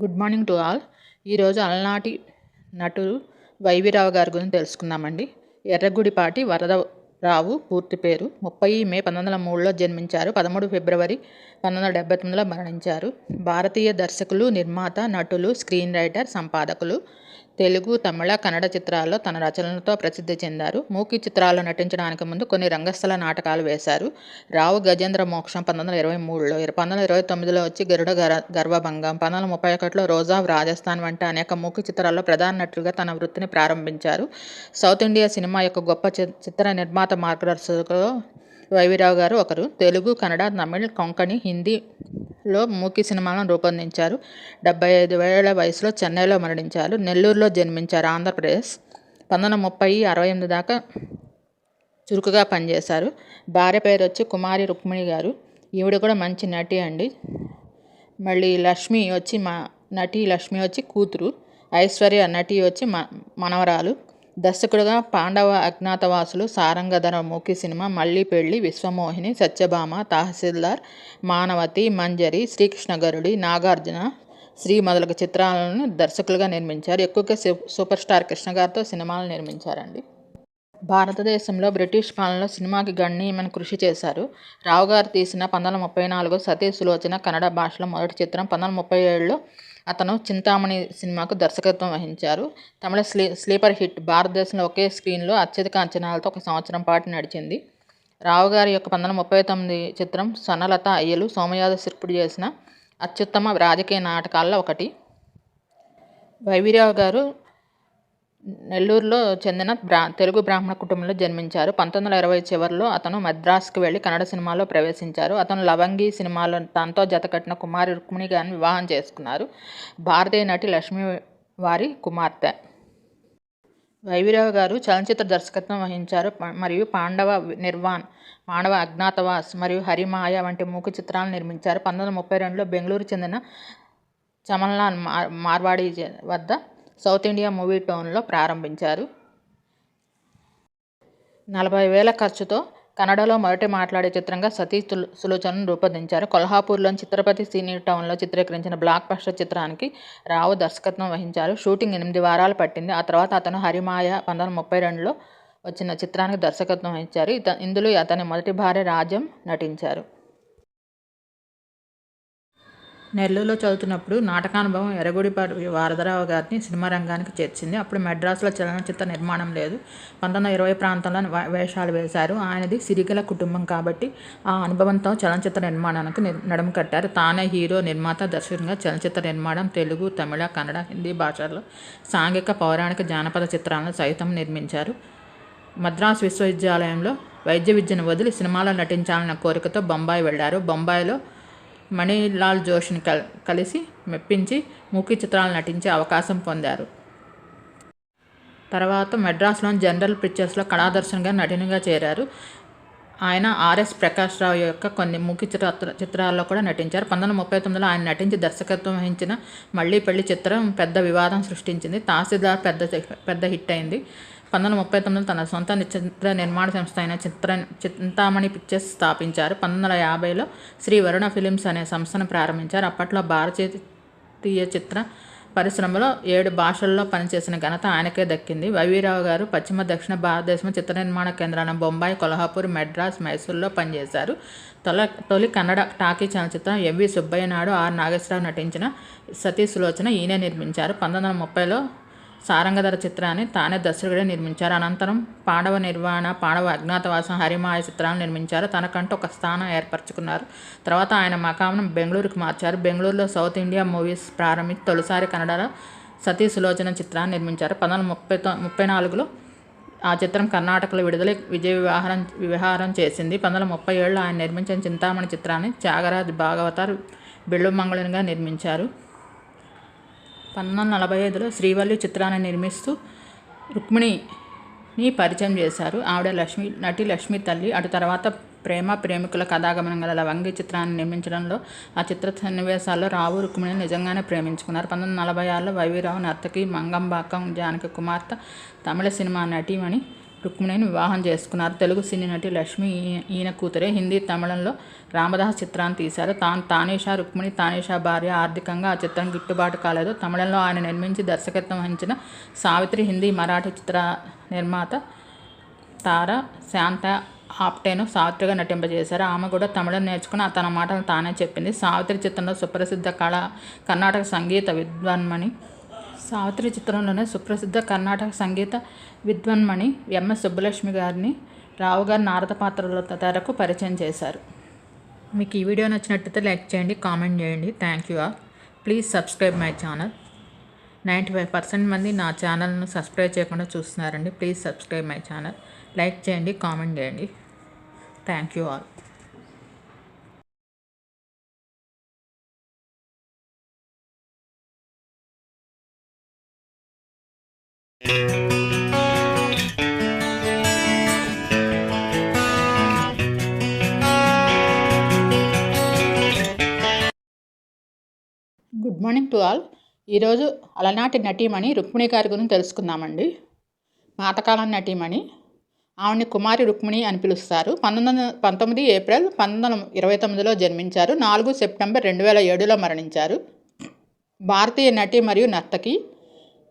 Good morning to all. ఈరోజు అలనాటి నటుడు వైవిరావు గారి గురించి తెలుసుకుందామండి. ఎర్రగుడిపాటి వరదరావు పూర్తి పేరు. ముప్పై మే పంతొమ్మిది వందల మూడులో జన్మించారు. పదమూడు ఫిబ్రవరి పంతొమ్మిది వందల డెబ్బై తొమ్మిదిలో మరణించారు. భారతీయ దర్శకులు నిర్మాత నటులు స్క్రీన్ రైటర్ సంపాదకులు. తెలుగు తమిళ కన్నడ చిత్రాల్లో తన రచనలతో ప్రసిద్ధి చెందారు. మూకీ చిత్రాల్లో నటించడానికి ముందు కొన్ని రంగస్థల నాటకాలు వేశారు. రావు గజేంద్ర మోక్షం పంతొమ్మిది వందల ఇరవై మూడులో పంతొమ్మిది వందల ఇరవై తొమ్మిదిలో వచ్చి గరుడ గర గర్వభంగం పంతొమ్మిది వందల ముప్పై ఒకటిలో రోజా రాజస్థాన్ వంటి అనేక మూకీ చిత్రాల్లో ప్రధాన నటులుగా తన వృత్తిని ప్రారంభించారు. సౌత్ ఇండియా సినిమా యొక్క గొప్ప చిత్ర నిర్మాత మార్గదర్శకులు వైవిరావు గారు ఒకరు. తెలుగు కన్నడ తమిళ్ కొంకణి హిందీలో మూకీ సినిమాలను రూపొందించారు. డెబ్బై ఐదు వేల వయసులో చెన్నైలో మరణించారు. నెల్లూరులో జన్మించారు. ఆంధ్రప్రదేశ్ పంతొమ్మిది ముప్పై అరవై ఎనిమిది దాకా చురుకుగా పనిచేశారు. భార్య పేరు వచ్చి కుమారి రుక్మిణి గారు. ఈవిడ కూడా మంచి నటి అండి. మళ్ళీ లక్ష్మి వచ్చి మా నటి లక్ష్మి వచ్చి కూతురు. ఐశ్వర్య నటి వచ్చి మ మనవరాలు. దర్శకుడుగా పాండవ అజ్ఞాతవాసులు సారంగధర మూకీ సినిమా మళ్ళీ పెళ్ళి విశ్వమోహిని సత్యభామ తహసీల్దార్ మానవతి మంజరి శ్రీకృష్ణ గరుడి నాగార్జున శ్రీ మొదలగు చిత్రాలను దర్శకులుగా నిర్మించారు. ఎక్కువగా సూపర్ స్టార్ కృష్ణ గారితో సినిమాలు నిర్మించారండి. భారతదేశంలో బ్రిటిష్ పాలనలో సినిమాకి గణనీయమైన కృషి చేశారు. రావు గారు తీసిన పంతొమ్మిది ముప్పై నాలుగు సతీ సులోచన కన్నడ భాషలో మొదటి చిత్రం పంతొమ్మిది ముప్పై ఏడులో అతను చింతామణి సినిమాకు దర్శకత్వం వహించారు. తమిళ స్లీ స్లీపర్ హిట్ భారతదేశంలో ఒకే స్క్రీన్లో అత్యధిక అంచనాలతో ఒక సంవత్సరం పాటు నడిచింది. రావు గారి యొక్క పంతొమ్మిది ముప్పై తొమ్మిది చిత్రం సన్నలత అయ్యలు సోమయాజ శిల్పుడు చేసిన అత్యుత్తమ రాజకీయ నాటకాల్లో ఒకటి. వైవిరావు గారు నెల్లూరులో చెందిన బ్రా తెలుగు బ్రాహ్మణ కుటుంబంలో జన్మించారు. పంతొమ్మిది వందల ఇరవై చివరిలో అతను మద్రాసుకు వెళ్ళి కన్నడ సినిమాలో ప్రవేశించారు. అతను లవంగి సినిమాలో తనతో జతకట్టిన కుమారి రుక్మిణి గారిని వివాహం చేసుకున్నారు. భారతీయ నటి లక్ష్మి వారి కుమార్తె. వైవిరావు గారు చలనచిత్ర దర్శకత్వం వహించారు. మరియు పాండవ నిర్వాణ్ మానవ అజ్ఞాతవాస్ మరియు హరిమాయ వంటి మూక చిత్రాలను నిర్మించారు. పంతొమ్మిది వందల ముప్పై రెండులో బెంగళూరు చెందిన చమన్లాల్ మార్వాడి వద్ద సౌత్ ఇండియా మూవీ టౌన్లో ప్రారంభించారు. నలభై వేల ఖర్చుతో కన్నడలో మొదటి మాట్లాడే చిత్రంగా సతీ సులోచనను రూపొందించారు. కొల్హాపూర్లోని చిత్రపతి సీనియర్ టౌన్లో చిత్రీకరించిన బ్లాక్ బస్టర్ చిత్రానికి రావు దర్శకత్వం వహించారు. షూటింగ్ ఎనిమిది వారాలు పట్టింది. ఆ తర్వాత అతను హరిమాయ పంతొమ్మిది ముప్పై రెండులో వచ్చిన చిత్రానికి దర్శకత్వం వహించారు. ఇందులో అతని మొదటి భార్య రాజ్యం నటించారు. నెల్లూరులో చదువుతున్నప్పుడు నాటకానుభవం ఎర్రగుడిపాటి వారధరావు గారిని సినిమా రంగానికి చేర్చింది. అప్పుడు మెడ్రాస్లో చలనచిత్ర నిర్మాణం లేదు. పంతొమ్మిది ఇరవై ప్రాంతంలో వేషాలు వేశారు. ఆయనది సిరిగల కుటుంబం కాబట్టి ఆ అనుభవంతో చలనచిత్ర నిర్మాణానికి నడుము కట్టారు. తానే హీరో నిర్మాత దర్శకునిగా చలనచిత్ర నిర్మాణం తెలుగు తమిళ కన్నడ హిందీ భాషల్లో సాంఘిక పౌరాణిక జానపద చిత్రాలను సైతం నిర్మించారు. మద్రాస్ విశ్వవిద్యాలయంలో వైద్య విద్యను వదిలి సినిమాలో నటించాలన్న కోరికతో బొంబాయి వెళ్ళారు బొంబాయిలో మణిలాల్ జోష్ని కల్ కలిసి మెప్పించి ముఖ్య చిత్రాలు నటించే అవకాశం పొందారు. తర్వాత మెడ్రాస్లోని జనరల్ పిక్చర్స్లో కళాదర్శన్గా నటినిగా చేరారు. ఆయన ఆర్ఎస్ ప్రకాష్ రావు యొక్క కొన్ని ముఖ్య చిత్ర చిత్రాల్లో కూడా నటించారు. పంతొమ్మిది ముప్పై తొమ్మిదిలో ఆయన నటించి దర్శకత్వం వహించిన మళ్ళీ పెళ్ళి చిత్రం పెద్ద వివాదం సృష్టించింది. తహసీల్దార్ పెద్ద పెద్ద హిట్ అయింది. పంతొమ్మిది ముప్పై తొమ్మిదిలో తన సొంత చిత్ర నిర్మాణ సంస్థ అయిన చిత్ర చింతామణి పిక్చర్స్ స్థాపించారు. పంతొమ్మిది వందల యాభైలో శ్రీ వరుణ ఫిలిమ్స్ అనే సంస్థను ప్రారంభించారు. అప్పట్లో భారతీయ చిత్ర పరిశ్రమలో ఏడు భాషల్లో పనిచేసిన ఘనత ఆయనకే దక్కింది. వైవీరావు గారు పశ్చిమ దక్షిణ భారతదేశం చిత్ర నిర్మాణ కేంద్రాలను బొంబాయి కొల్హాపూర్ మెడ్రాస్ మైసూర్లో పనిచేశారు. తొల తొలి Kannada talkie చలనచిత్రం M V Subbaiah Naidu R Nageswara Rao నటించిన సతీ సులోచన ఈయనే నిర్మించారు. పంతొమ్మిది వందల ముప్పైలో సారంగధర చిత్రాన్ని తానే దర్శకుడే నిర్మించారు. అనంతరం పాండవ నిర్వహణ పాండవ అజ్ఞాతవాసం హరిమాయ చిత్రాలను నిర్మించారు. తనకంటూ ఒక స్థానం ఏర్పరచుకున్నారు. తర్వాత ఆయన మకామం బెంగళూరుకు మార్చారు. బెంగళూరులో సౌత్ ఇండియా మూవీస్ ప్రారంభించి తొలిసారి కన్నడలో సతీ సులోచన చిత్రాన్ని నిర్మించారు. పంతొమ్మిది ముప్పై ముప్పై నాలుగులో ఆ చిత్రం కర్ణాటకలో విడుదల విజయ వివాహం వివాహారం చేసింది. పంతొమ్మిది ముప్పై ఏళ్ళు ఆయన నిర్మించిన చింతామణి చిత్రాన్ని త్యాగరాజ్ భాగవతార్ బిళ్ళుమంగళనిగా నిర్మించారు. పంతొమ్మిది నలభై ఐదులో శ్రీవల్లి చిత్రాన్ని నిర్మిస్తూ రుక్మిణిని పరిచయం చేశారు. ఆవిడ లక్ష్మి నటి లక్ష్మి తల్లి. అటు తర్వాత ప్రేమ ప్రేమికుల కథాగమనం గల లవంగి చిత్రాన్ని నిర్మించడంలో ఆ చిత్ర సన్నివేశాల్లో రావు రుక్మిణిని నిజంగానే ప్రేమించుకున్నారు. పంతొమ్మిది నలభై ఆరులో వైవీరావు నర్తకి మంగంబాకం జానకి కుమార్తె తమిళ సినిమా నటీమణి రుక్మిణిని వివాహం చేసుకున్నారు. తెలుగు సినీ నటి లక్ష్మి ఈ- ఈయన కూతురే. హిందీ తమిళంలో రామదాస్ చిత్రాన్ని తీశారు. తాను తానేషా రుక్మిణి తానేషా భార్య ఆర్థికంగా ఆ చిత్రం గిట్టుబాటు కాలేదు. తమిళంలో ఆయన నిర్మించి దర్శకత్వం వహించిన సావిత్రి హిందీ మరాఠీ చిత్ర నిర్మాత తార శాంత ఆప్టేను సావిత్రిగా నటింపజేశారు. ఆమె కూడా తమిళం నేర్చుకుని తన మాటలు తానే చెప్పింది. సావిత్రి చిత్రంలో సుప్రసిద్ధ కళ కర్ణాటక సంగీత విద్వాన్మణి సావిత్రి చిత్రంలోనే సుప్రసిద్ధ కర్ణాటక సంగీత విద్వన్మణి ఎంఎస్ సుబ్బలక్ష్మి గారిని రావు గారి నారద పాత్రల తరకు పరిచయం చేశారు. మీకు ఈ వీడియో నచ్చినట్టయితే లైక్ చేయండి కామెంట్ చేయండి. Thank you all please subscribe my channel ninety five percent మంది నా ఛానల్ను సబ్స్క్రైబ్ చేయకుండా చూస్తున్నారండి. Please subscribe my channel like చేయండి కామెంట్ చేయండి. Thank you all good morning to all. ఈరోజు అలనాటి నటీమణి రుక్మిణి గారి గురించి తెలుసుకుందామండి. పాతకాలం నటీమణి ఆవిడని కుమారి రుక్మిణి అని పిలుస్తారు. పంతొమ్మిది వందల పంతొమ్మిది ఏప్రిల్ పంతొమ్మిది వందల ఇరవై తొమ్మిదిలో జన్మించారు. నాలుగు సెప్టెంబర్ రెండు వేల ఏడులో మరణించారు. భారతీయ నటి మరియు నర్తకి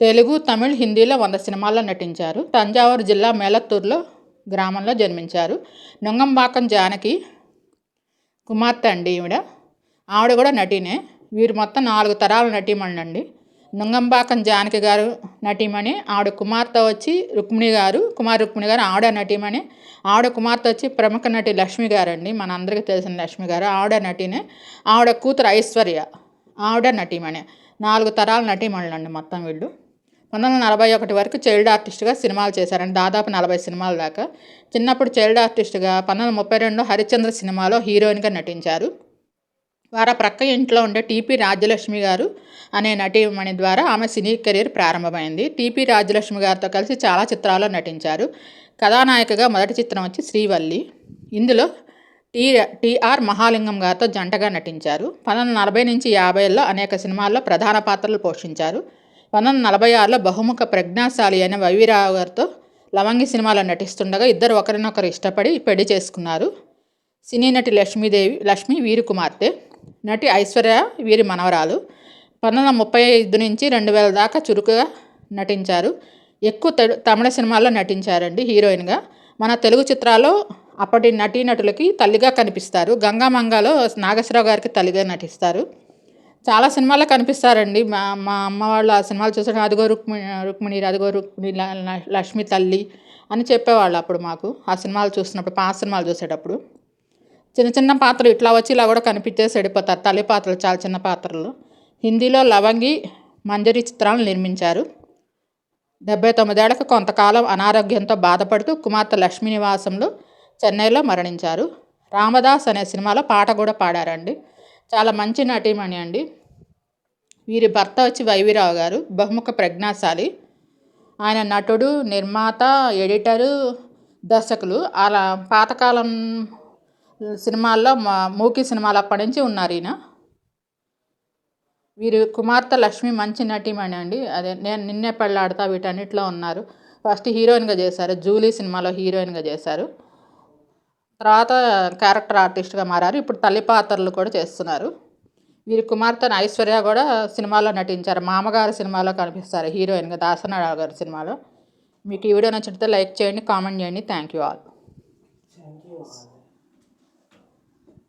తెలుగు తమిళ్ హిందీలో వంద సినిమాల్లో నటించారు. తంజావూరు జిల్లా మేలత్తూరులో గ్రామంలో జన్మించారు. నొంగంబాకం జానకి కుమార్తె అండి ఈవిడ. ఆవిడ కూడా నటీనే. వీరు మొత్తం నాలుగు తరాల నటీమణి అండి నుంగంబాకం జానకి గారు నటీమణి ఆవిడ కుమార్తె వచ్చి రుక్మిణి గారు కుమార్ రుక్మిణి గారు ఆవిడ నటీమణి ఆవిడ కుమార్తె వచ్చి ప్రముఖ నటి లక్ష్మి గారు అండి మన అందరికీ తెలిసిన లక్ష్మి గారు ఆవిడ నటినే ఆవిడ కూతురు ఐశ్వర్య ఆవిడ నటీమణి. నాలుగు తరాల నటీమణులండి మొత్తం వీళ్ళు. పంతొమ్మిది వందల నలభై ఒకటి వరకు చైల్డ్ ఆర్టిస్ట్గా సినిమాలు చేశారండి. దాదాపు నలభై సినిమాల దాకా. చిన్నప్పుడు చైల్డ్ ఆర్టిస్ట్గా పంతొమ్మిది వందల ముప్పై రెండు హరిశ్చంద్ర సినిమాలో హీరోయిన్గా నటించారు. వారి ప్రక్క ఇంట్లో ఉండే టీపీ రాజ్యలక్ష్మి గారు అనే నటీమణి ద్వారా ఆమె సినీ కెరీర్ ప్రారంభమైంది. టీపీ రాజ్యలక్ష్మి గారితో కలిసి చాలా చిత్రాల్లో నటించారు. కథానాయికగా మొదటి చిత్రం వచ్చి శ్రీవల్లి. ఇందులో టీ టీఆర్ మహాలింగం గారితో జంటగా నటించారు. పంతొమ్మిది నలభై నుంచి యాభైలో అనేక సినిమాల్లో ప్రధాన పాత్రలు పోషించారు. పంతొమ్మిది నలభై ఆరులో బహుముఖ ప్రజ్ఞాశాలి అయిన వైవిరావు గారితో లవంగి సినిమాలో నటిస్తుండగా ఇద్దరు ఒకరినొకరు ఇష్టపడి పెళ్ళి చేసుకున్నారు. సినీ నటి లక్ష్మీదేవి లక్ష్మి వీరు కుమార్తె నటి ఐశ్వర్య వీరి మనవరాలు. పంతొమ్మిది వందల ముప్పై ఐదు నుంచి రెండు వేల దాకా చురుకుగా నటించారు. ఎక్కువ తమిళ సినిమాల్లో నటించారండి హీరోయిన్గా. మన తెలుగు చిత్రాల్లో అప్పటి నటీనటులకి తల్లిగా కనిపిస్తారు. గంగామంగలో నాగేశ్వరరావు గారికి తల్లిగా నటిస్తారు. చాలా సినిమాల్లో కనిపిస్తారండి. మా మా అమ్మ వాళ్ళు ఆ సినిమాలు చూసిన అదిగో రుక్మిణి రుక్మిణి అదిగో రుక్మిణి లక్ష్మి తల్లి అని చెప్పేవాళ్ళు అప్పుడు మాకు. ఆ సినిమాలు చూసినప్పుడు పాత సినిమాలు చూసేటప్పుడు. చిన్న చిన్న పాత్రలు ఇట్లా వచ్చి ఇలా కూడా కనిపించేసి వెళ్ళిపోతారు తల్లి పాత్రలు చాలా చిన్న పాత్రలు. హిందీలో లవంగి మంజరి చిత్రాలను నిర్మించారు. డెబ్బై తొమ్మిదేళ్ళకు కొంతకాలం అనారోగ్యంతో బాధపడుతూ కుమార్తె లక్ష్మీ నివాసంలో చెన్నైలో మరణించారు. రామదాస్ అనే సినిమాలో పాట కూడా పాడారండి. చాలా మంచి నటీమణి అండి. వీరి భర్త వచ్చి వైవిరావు గారు బహుముఖ ప్రజ్ఞాశాలి. ఆయన నటుడు నిర్మాత ఎడిటరు దర్శకులు. అలా పాతకాలం సినిమాల్లో మా మూకీ సినిమాలు అప్పటి నుంచి ఉన్నారు ఈయన. వీరి కుమార్తె లక్ష్మి మంచి నటీమణి అండి. అదే నేను నిన్నే పెళ్ళాడతా వీటన్నిటిలో ఉన్నారు. ఫస్ట్ హీరోయిన్గా చేశారు. జూలీ సినిమాలో హీరోయిన్గా చేశారు. తర్వాత క్యారెక్టర్ ఆర్టిస్ట్గా మారారు. ఇప్పుడు తల్లి పాత్రలు కూడా చేస్తున్నారు. వీరి కుమార్తె ఐశ్వర్య కూడా సినిమాలో నటించారు. మామగారు సినిమాలో కనిపిస్తారు హీరోయిన్గా దాసనారావు గారి సినిమాలో. మీకు ఈ వీడియో నచ్చితే లైక్ చేయండి కామెంట్ చేయండి. Thank you all.